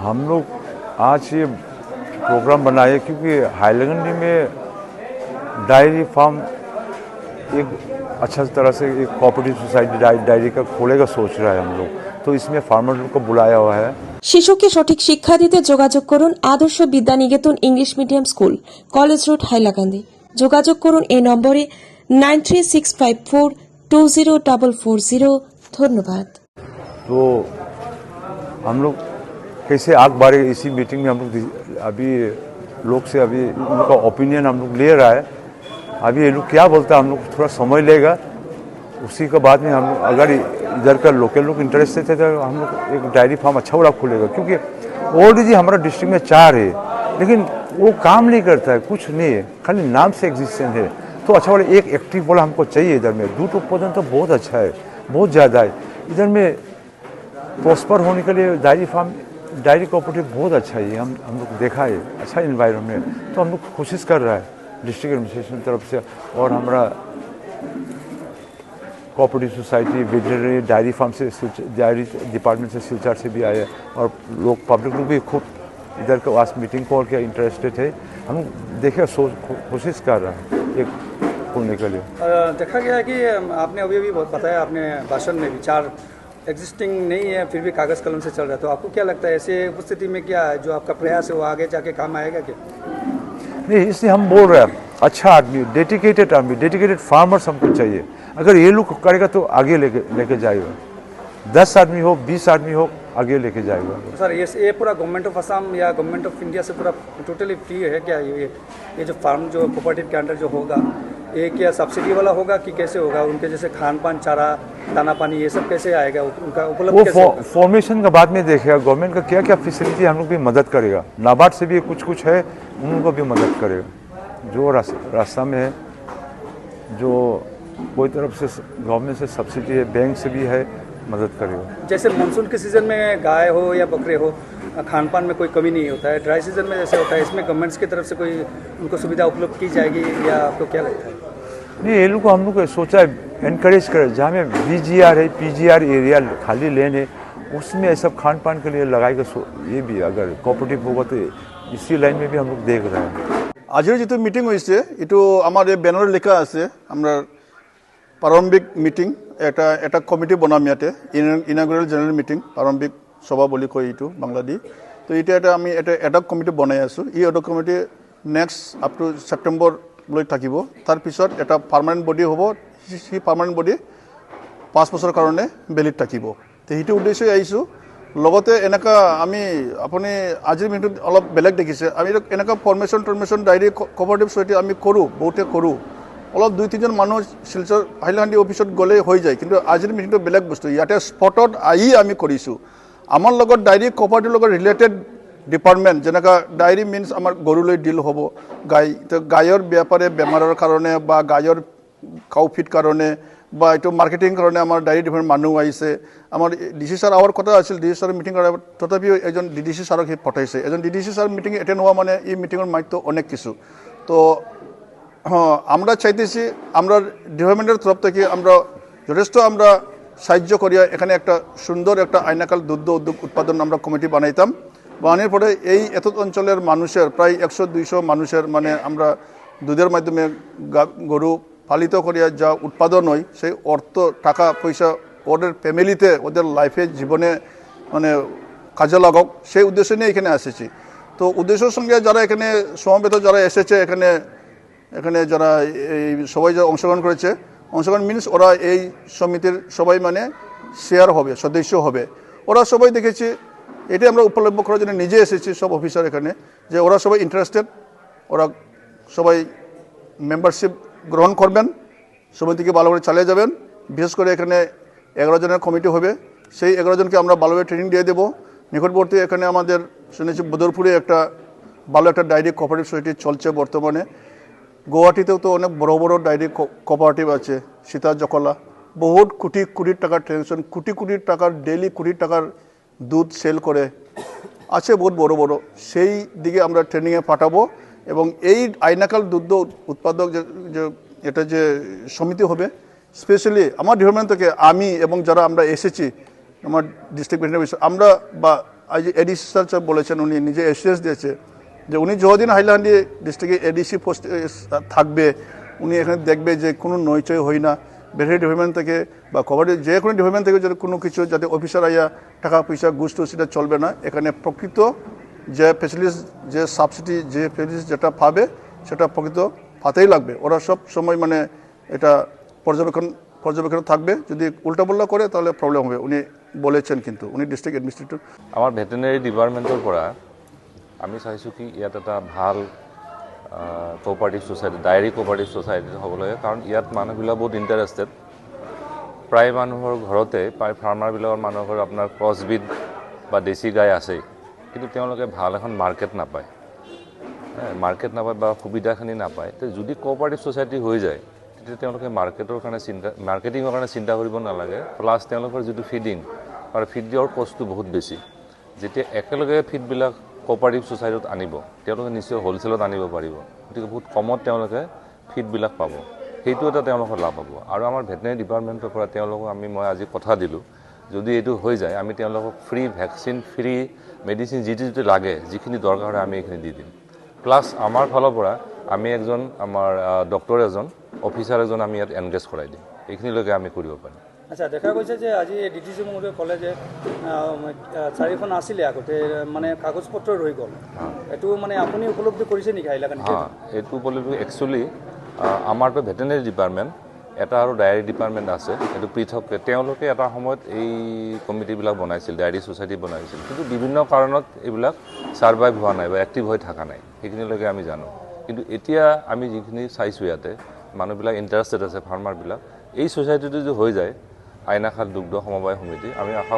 हम लोग आज ये प्रोग्राम बनाए क्योंकि हाईलैंडी में डायरी फार्म एक अच्छा तरह से एक कोऑपरेटिव सोसाइटी डायरी का खोले का सोच रहा है हम लोग तो इसमें फार्मर को बुलाया हुआ है শিশুকে সঠিক শিক্ষা দিতে যোগাযোগ করুন Adarsha Vidyaniketan English medium school college road Hailakandi যোগাযোগ করুন এই নম্বরে nine three six five four two zero double four zero ধন্যবাদ तो हम लोग कैसे आग बारे इसी मीटिंग में हम लोग अभी लोग से अभी उनका ओपिनियन हम लोग ले रहा है। अभी ये लोग क्या बोलता है, हम लोग थोड़ा समय लेगा। उसी के बाद में हम लोग अगर इधर का लोकल लोग इंटरेस्टेड थे तो हम लोग एक डायरी फार्म अच्छा बड़ा खुलेगा। क्योंकि ऑलरेडी हमारा डिस्ट्रिक्ट में चार है, लेकिन वो काम नहीं करता है, कुछ नहीं है। खाली नाम से एग्जिस्टेंस है। तो अच्छा वाला एक एक्टिव वाला हमको चाहिए इधर में। दूध उत्पादन तो बहुत अच्छा है, बहुत ज़्यादा है। इधर में प्रॉस्पर होने के लिए डायरी फार्म डायरी कोऑपरेटिव बहुत अच्छा है हम हम लोग देखा है। अच्छा इन्वायरमेंट तो हम लोग कोशिश कर रहा है डिस्ट्रिक्ट एडमिनिस्ट्रेशन तरफ़ से और हमारा cooperative society veterinary dairy farm से डायरी डिपार्टमेंट से सिलचर से भी आए और लोग पब्लिक लोग भी खूब इधर के आज मीटिंग को और क्या इंटरेस्टेड है हम देखे सोच कोशिश कर रहे हैं एक खोलने के लिए। देखा गया है कि आपने अभी अभी बहुत बताया, आपने भाषण में विचार एग्जिस्टिंग नहीं है फिर भी कागज़ कलम से चल रहा है। तो आपको क्या लगता है ऐसे उपस्थिति में क्या है जो आपका प्रयास है वो आगे जाके काम आएगा क्या? नहीं इसलिए हम बोल रहे हैं अच्छा आदमी डेडिकेटेड आदमी डेडिकेटेड फार्मर्स हमको चाहिए। अगर ये लोग करेगा तो आगे लेके लेके जाएगा। दस आदमी हो बीस आदमी हो आगे लेके जाएगा। सर ये ये पूरा गवर्नमेंट ऑफ़ असम या गवर्नमेंट ऑफ़ इंडिया से पूरा टोटली फ्री है क्या? ये ये जो फार्म जो कोऑपरेटिव के अंडर जो होगा ये क्या सब्सिडी वाला होगा कि कैसे होगा? उनके जैसे खान पान चारा दाना पानी ये सब कैसे आएगा? उनका उपलब्ध वो? फॉर्मेशन का बाद में देखेगा गवर्नमेंट का क्या क्या फैसिलिटी हम लोग भी मदद करेगा। नाबार्ड से भी कुछ कुछ है उनको भी मदद करेगा। जो रास- रास्ता में है जो कोई तरफ़ से गवर्नमेंट से सब्सिडी है बैंक से भी है मदद करेगा। जैसे मानसून के सीज़न में गाय हो या बकरे हो खान पान में कोई कमी नहीं होता है। ड्राई सीज़न में जैसे होता है इसमें गवर्नमेंट्स की तरफ़ से कोई उनको सुविधा उपलब्ध की जाएगी या आपको क्या लगता है? नहीं ये लोग को हम लोग को सोचा है इनक्रेज करें जहाँ में बी है पी एरिया खाली लेन है उसमें ये सब खान पान के लिए लगाएगा सो- ये भी अगर कोऑपरेटिव होगा तो इसी लाइन में भी हम लोग देख रहे हैं আজিৰ যিটো মিটিং হৈছে এইটো আমাৰ এই বেনাৰত লিখা আছে আমাৰ প্ৰাৰম্ভিক মিটিং এটা এটা কমিটি বনাম ইয়াতে ইনাগুৰেল জেনেৰেল মিটিং প্ৰাৰম্ভিক সভা বুলি কয় এইটো বাংলাদেশ তো এতিয়া এটা আমি এটা এটা কমিটি বনাই আছোঁ এই এটা কমিটি নেক্সট আপ টু ছেপ্টেম্বৰলৈ থাকিব। তাৰপিছত এটা পাৰ্মানেণ্ট বডি হ'ব। সেই পাৰ্মানেণ্ট বডি পাঁচ বছৰৰ কাৰণে বেলিত থাকিব। সেইটো উদ্দেশ্যই আহিছোঁ। লগতে এনেকুৱা আমি আপুনি আজিৰ মিনিটত অলপ বেলেগ দেখিছে। আমি এনেকুৱা ফৰ্মেশ্যন টৰ্মেশ্যন ডায়েৰী কভাৰটিভ ছ'চাইটি আমি কৰোঁ বহুতে কৰোঁ। অলপ দুই তিনিজন মানুহ শিলচৰ হাইলাকান্দি অফিচত গ'লেই হৈ যায়। কিন্তু আজিৰ মিটিংটো বেলেগ বস্তু। ইয়াতে স্পটত আহি আমি কৰিছোঁ। আমাৰ লগত ডায়েৰী কভাৰটিৰ লগত ৰিলেটেড ডিপাৰ্টমেণ্ট যেনেকুৱা ডায়েৰী মিনছ আমাৰ গৰুলৈ ডিল হ'ব। গাই, তো গায়ৰ বেপাৰে বেমাৰৰ কাৰণে বা গায়ৰ কাউফিট কাৰণে বা এইটো মাৰ্কেটিং কাৰণে আমাৰ ডায়েৰী ডিপাৰ্টমেণ্ট মানুহ আহিছে। আমাৰ ডি চি ছাৰ কথা আছিল ডি চি মিটিং কৰাৰ তথাপিও এজন ডি ডি চি ছাৰক সি পঠাইছে। এজন D D C sir meeting attend হওয়া মানে এই মিটিংয়ের মাইতো অনেক কিছু। তো আমরা চাইতেছি, আমরা ডিপার্টমেন্টের তরফ থেকে আমরা যথেষ্ট আমরা সাহায্য করিয়া এখানে একটা সুন্দর একটা আইনাকাল দুগ্ধ উদ্যোগ উৎপাদন আমরা কমিটি বানাইতাম। বানানোর পরে এই এত অঞ্চলের মানুষের, প্রায় একশো দুইশো মানুষের মানে আমরা দুধের মাধ্যমে গরু পালিত করিয়া যা উৎপাদন হয়, সেই অর্থ, টাকা, পয়সা ওদের ফ্যামিলিতে, ওদের লাইফে, জীবনে মানে কাজে লাগাক সেই উদ্দেশ্য নিয়ে এখানে এসেছি তো উদ্দেশ্যের সঙ্গে যারা এখানে সমবেত যারা এসেছে, এখানে এখানে যারা এই সবাই যারা অংশগ্রহণ করেছে, অংশগ্রহণ মিনস ওরা এই সমিতির সবাই মানে শেয়ার হবে, সদস্য হবে। ওরা সবাই দেখেছি এটাই আমরা উপলব্ধ করার জন্য নিজে এসেছি সব অফিসার এখানে, যে ওরা সবাই ইন্টারেস্টেড ওরা সবাই মেম্বারশিপ গ্রহণ করবেন সমিতিকে ভালো করে চালিয়ে যাবেন। বিশেষ করে এখানে এগারো জনের কমিটি হবে, সেই এগারো জনকে আমরা ভালোভাবে ট্রেনিং দিয়ে দেবো। নিকটবর্তী এখানে আমাদের শুনেছি বদরপুরে একটা ভালো একটা ডায়েরি কোঅপারেটিভ সোসাইটি চলছে বর্তমানে। গুয়াহাটিতেও তো অনেক বড় বড় ডায়েরি কোঅপারেটিভ আছে সীতা জকলা বহুত কোটি কোটি টাকার ট্রানজাকশন কোটি কোটি টাকার ডেলি কোটি টাকার দুধ সেল করে আছে বহুত বড় বড়। সেই দিকে আমরা ট্রেনিংয়ে পাঠাবো এবং এই আইনাকাল দুগ্ধ উৎপাদক যে এটা যে সমিতি হবে স্পেশালি আমার ডিপার্টমেন্ট থেকে আমি এবং যারা আমরা এসেছি, আমার ডিস্ট্রিক্ট আমরা বা এডিসি স্যার বলেছেন, উনি নিজে এসিএস দিয়েছে যে উনি যতদিন হাইলাকান্দি ডিস্ট্রিক্টে এডিসি পোস্ট থাকবে, উনি এখানে দেখবে যে কোনো নইচয় হয় না। ভেটারি ডিপার্টমেন্ট থেকে বা কভারেজ যে কোনো ডিপার্টমেন্ট থেকে যাতে কোনো কিছু যাতে অফিসার আইয়া টাকা পয়সা ঘুষ টুস সেটা চলবে না, এখানে প্রকৃত যে ফেসিলিটিস যে সাবসিডি যে ফেসিলিটিস যেটা পাবে, সেটা প্রকৃত পাতেই লাগবে। ওরা সব সময় মানে এটা পর্যবেক্ষণ পর্যবেক্ষণ থাকবে। যদি উল্টাপাল্টা করে তাহলে প্রবলেম হবে। উনি বলেছেন কিন্তু, উনি ডিস্ট্রিক্ট এডমিনিষ্ট্রেটর আমাৰ ভেটেনেৰি ডিপাৰ্টমেণ্টৰ পৰা আমি চাইছোঁ কি ইয়াত এটা ভালো cooperative society dairy cooperative society হ'ব লাগে। কাৰণ ইয়াত মানুহবিলাক বহুত ইণ্টাৰেষ্টেড প্ৰায় মানুহৰ ঘৰতে প্ৰায় ফাৰ্মাৰবিলাকৰ মানুহৰ ঘৰত আপোনাৰ ক্ৰছবিড বা দেশী গাই আছেই। কিন্তু তেওঁলোকে ভাল এখন মাৰ্কেট নাপায়। মাৰ্কেট নাপায় বা সুবিধাখিনি নাপায়। তো যদি কোঅপাৰেটিভ ছ'চাইটি হৈ যায় তেতিয়া তেওঁলোকে মাৰ্কেটৰ কাৰণে চিন্তা মাৰ্কেটিঙৰ কাৰণে চিন্তা কৰিব নালাগে। প্লাছ তেওঁলোকৰ যিটো ফিডিং আৰু ফিড দিয়াৰ কষ্টটো বহুত বেছি। যেতিয়া একেলগে ফিডবিলাক কোঅপাৰেটিভ ছ'চাইটিত আনিব তেওঁলোকে নিশ্চয় হ'লচেলত আনিব পাৰিব। গতিকে বহুত কমত তেওঁলোকে ফিডবিলাক পাব। সেইটো এটা তেওঁলোকৰ লাভ হ'ব। আৰু আমাৰ ভেটেনেৰি ডিপাৰ্টমেণ্টৰ পৰা তেওঁলোকক আমি মই আজি কথা দিলোঁ যদি এইটো হৈ যায় আমি তেওঁলোকক ফ্ৰী ভেকচিন ফ্ৰী মেডিচিন যিটো যিটো লাগে যিখিনি দৰকাৰ হয় আমি এইখিনি দি দিম। প্লাছ আমাৰ ফালৰ পৰা আমি একজন আমাৰ ডক্টৰ এজন অফিচাৰ এজন আমি ইয়াত এনগেজ কৰাই দিম। এইখিনিলৈকে আমি কৰিব পাৰিম। আচ্ছা দেখা গৈছে যে আজি ডি টি চি মহোদয়ে ক'লে যে চাৰিখন আছিলে আগতে মানে কাগজ পত্ৰ ৰৈ গ'ল। এইটো মানে আপুনি উপলব্ধি কৰিছে নেকি এইটো উপলব্ধি একচুৱেলি আমাৰতো ভেটেনেৰি ডিপাৰ্টমেণ্ট এটা আৰু ডায়েৰী ডিপাৰ্টমেণ্ট আছে। এইটো পৃথককৈ তেওঁলোকে এটা সময়ত এই কমিটিবিলাক বনাইছিল ডায়েৰী ছ'চাইটি বনাইছিল। কিন্তু বিভিন্ন কাৰণত এইবিলাক ছাৰ্ভাইভ হোৱা নাই বা এক্টিভ হৈ থকা নাই। সেইখিনিলৈকে আমি জানো। কিন্তু এতিয়া আমি যিখিনি চাইছোঁ ইয়াতে মানুহবিলাক ইণ্টাৰেষ্টেড আছে ফাৰ্মাৰবিলাক এই ছ'চাইটিটো যদি হৈ যায় আইনাখাত দুগ্ধ সমবায় সমিতি আমি আশা